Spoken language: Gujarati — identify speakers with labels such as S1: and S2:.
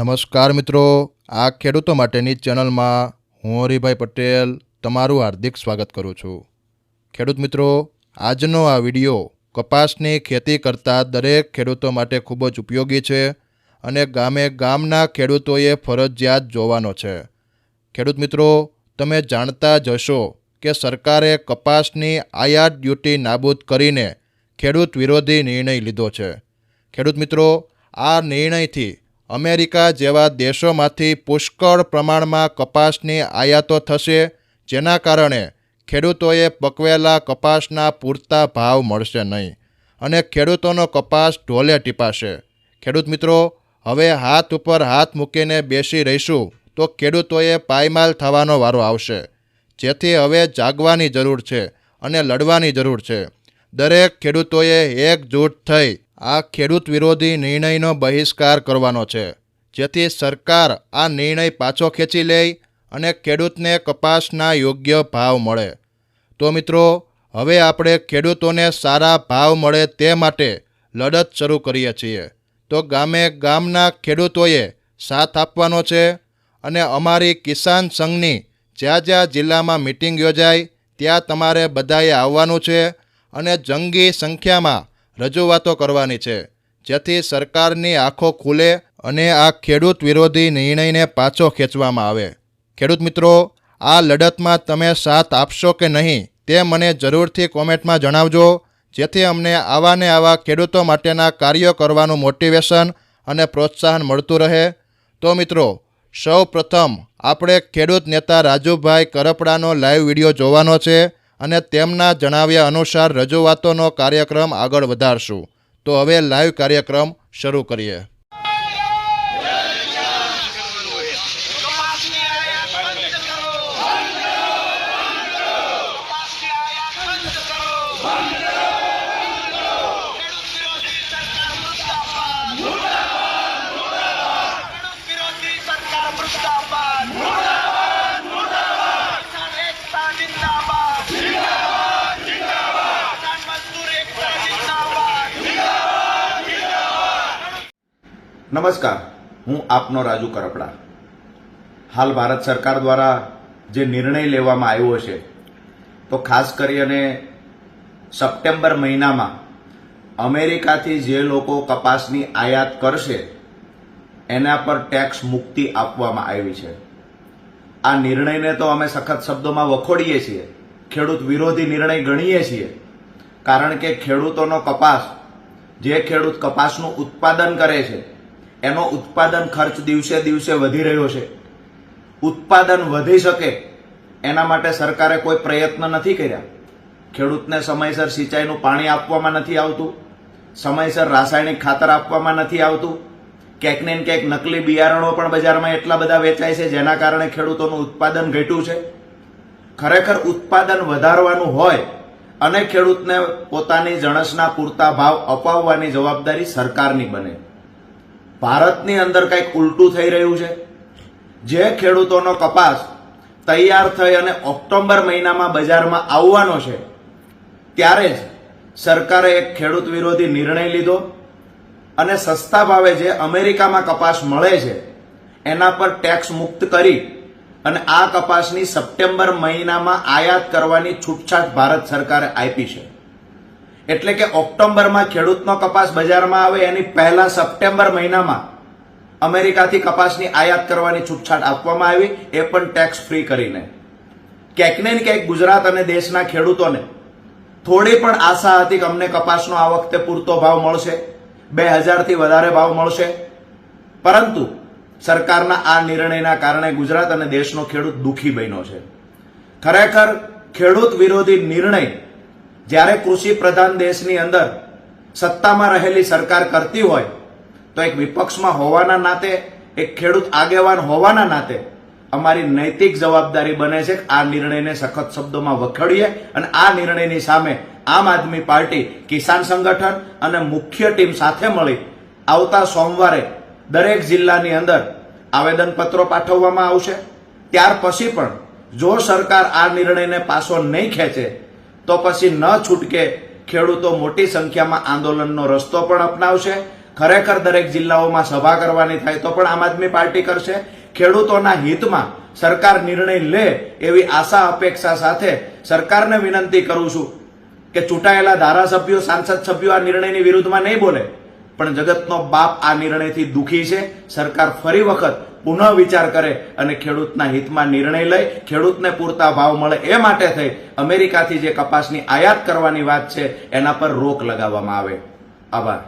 S1: નમસ્કાર મિત્રો. આ ખેડૂતો માટેની ચેનલમાં હું હરિભાઈ પટેલ તમારું હાર્દિક સ્વાગત કરું છું. ખેડૂત મિત્રો, આજનો આ વિડિયો કપાસની ખેતી કરતા દરેક ખેડૂતો માટે ખૂબ જ ઉપયોગી છે અને ગામે ગામના ખેડૂતોએ ફરજિયાત જોવાનો છે. ખેડૂત મિત્રો, તમે જાણતા જશો કે સરકારે કપાસની આયાત ડ્યુટી નાબૂદ કરીને ખેડૂત વિરોધી નિર્ણય લીધો છે. ખેડૂત મિત્રો, આ નિર્ણયથી અમેરિકા જેવા દેશોમાંથી પુષ્કળ પ્રમાણમાં કપાસની આયાતો થશે, જેના કારણે ખેડૂતોએ પકવેલા કપાસના પૂરતા ભાવ મળશે નહીં અને ખેડૂતોનો કપાસ ઢોલે ટીપાશે. ખેડૂત મિત્રો, હવે હાથ ઉપર હાથ મૂકીને બેસી રહીશું તો ખેડૂતોએ પાયમાલ થવાનો વારો આવશે, જેથી હવે જાગવાની જરૂર છે અને લડવાની જરૂર છે. દરેક ખેડૂતોએ એકજૂટ થઈ આ ખેડૂત વિરોધી નિર્ણયનો બહિષ્કાર કરવાનો છે, જેથી સરકાર આ નિર્ણય પાછો ખેંચી લે અને ખેડૂતને કપાસના યોગ્ય ભાવ મળે. તો મિત્રો, હવે આપણે ખેડૂતોને સારા ભાવ મળે તે માટે લડત શરૂ કરીએ છીએ. તો ગામે ગામના ખેડૂતોએ સાથ આપવાનો છે અને અમારી કિસાન સંઘની જ્યાં જ્યાં જિલ્લામાં મિટિંગ યોજાય, ત્યાં તમારે બધાએ આવવાનું છે અને જંગી સંખ્યામાં રજૂઆતો કરવાની છે. જેથી સરકારની આંખો ખુલે અને આ ખેડૂત વિરોધી નિર્ણયને પાછો ખેંચવામાં આવે. ખેડૂત મિત્રો, આ લડતમાં તમે સાથ આપશો કે નહીં તે મને જરૂરથી કોમેન્ટમાં જણાવજો, જેથી અમને આવા ને આવા ખેડૂતો માટેના કાર્યો કરવાનું મોટિવેશન અને પ્રોત્સાહન મળતું રહે. તો મિત્રો સૌ પ્રથમ આપણે ખેડૂત નેતા રાજુભાઈ કરપડાનો લાઈવ વીડિયો જોવાનો છે. અને તેમના જણાવ્યા અનુસાર રજૂઆતોનો કાર્યક્રમ આગળ વધારશું. તો હવે લાઈવ કાર્યક્રમ શરૂ કરીએ.
S2: નમસ્કાર, હું આપનો રાજુ કરપડા. હાલ ભારત સરકાર દ્વારા જે નિર્ણય લેવામાં આવ્યો છે, તો ખાસ કરીને સપ્ટેમ્બર મહિનામાં અમેરિકાથી જે લોકો કપાસની આયાત કરશે, એના પર ટેક્સ મુક્તિ આપવામાં આવી છે. આ નિર્ણયને તો અમે સખત શબ્દોમાં વખોડીએ છીએ, ખેડૂત વિરોધી નિર્ણય ગણીએ છીએ, કારણ કે ખેડૂતોનો કપાસ, જે ખેડૂત કપાસનું ઉત્પાદન કરે છે એનો ઉત્પાદન ખર્ચ દિવસે દિવસે વધી રહ્યો છે. ઉત્પાદન વધી શકે એના માટે સરકારે કોઈ પ્રયત્ન નથી કર્યા. ખેડૂતને સમયસર સિંચાઈનું પાણી આપવામાં નથી આવતું, સમયસર રાસાયણિક ખાતર આપવામાં નથી આવતું. ક્યાંક ને ક્યાંક નકલી બિયારણો પણ બજારમાં એટલા બધા વેચાય છે જેના કારણે ખેડૂતોનું ઉત્પાદન ઘટ્યું છે. ખરેખર ઉત્પાદન વધારવાનું હોય અને ખેડૂતને પોતાની જણસના પૂરતા ભાવ અપાવવાની જવાબદારી સરકારની બને. ભારતની અંદર કંઈક ઉલટું થઈ રહ્યું છે. જે ખેડૂતોનો કપાસ તૈયાર થઈ અને ઓક્ટોબર મહિનામાં બજારમાં આવવાનો છે, ત્યારે જ સરકારે એક ખેડૂત વિરોધી નિર્ણય લીધો અને સસ્તા ભાવે જે અમેરિકામાં કપાસ મળે છે, એના પર ટેક્સ મુક્ત કરી અને આ કપાસની સપ્ટેમ્બર મહિનામાં આયાત કરવાની છૂટછાટ ભારત સરકારે આપી છે. એટલે કે ઓક્ટોબરમાં ખેડૂતનો કપાસ બજારમાં આવે, એની પહેલા સપ્ટેમ્બર મહિનામાં અમેરિકાથી કપાસની આયાત કરવાની છૂટછાટ આપવામાં આવી, એ પણ ટેક્સ ફ્રી કરીને. ક્યાંક ને ક્યાંક ગુજરાત અને દેશના ખેડૂતોને થોડી પણ આશા હતી કે અમને કપાસનો આ વખતે પૂરતો ભાવ મળશે, બે હજારથી વધારે ભાવ મળશે. પરંતુ સરકારના આ નિર્ણયના કારણે ગુજરાત અને દેશનો ખેડૂત દુઃખી બન્યો છે. ખરેખર ખેડૂત વિરોધી નિર્ણય જ્યારે કૃષિ પ્રધાન દેશની અંદર સત્તામાં રહેલી સરકાર કરતી હોય, તો એક વિપક્ષમાં હોવાના નાતે, એક ખેડૂત આગેવાન હોવાના નાતે અમારી નૈતિક જવાબદારી બને છે કે આ નિર્ણયને સખત શબ્દોમાં વખોડીએ અને આ નિર્ણયની સામે આમ આદમી પાર્ટી, કિસાન સંગઠન અને મુખ્ય ટીમ સાથે મળી આવતા સોમવારે દરેક જિલ્લાની અંદર આવેદનપત્રો પાઠવવામાં આવશે. ત્યાર પછી પણ જો સરકાર આ નિર્ણયને પાછો નહીં ખેંચે તો પછી ન છૂટકે ખેડૂતો મોટી સંખ્યામાં આંદોલનનો રસ્તો પણ અપનાવશે. ખરેખર દરેક જિલ્લાઓમાં સભા કરવાની થાય તો પણ આમ આદમી પાર્ટી કરશે. ખેડૂતોના હિતમાં સરકાર નિર્ણય લે એવી આશા અપેક્ષા સાથે સરકારને વિનંતી કરું છું કે ચૂંટાયેલા ધારાસભ્યો, સાંસદ સભ્યો આ નિર્ણયની વિરુદ્ધમાં નહીં બોલે. પણ જગતનો બાપ આ નિર્ણયથી દુઃખી છે. સરકાર ફરી વખત પુનઃ વિચાર કરે અને ખેડૂતના હિતમાં નિર્ણય લઈ ખેડૂતને પૂરતા ભાવ મળે એ માટે થઈ અમેરિકાથી જે કપાસની આયાત કરવાની વાત છે, એના પર રોક લગાવવામાં આવે. આભાર.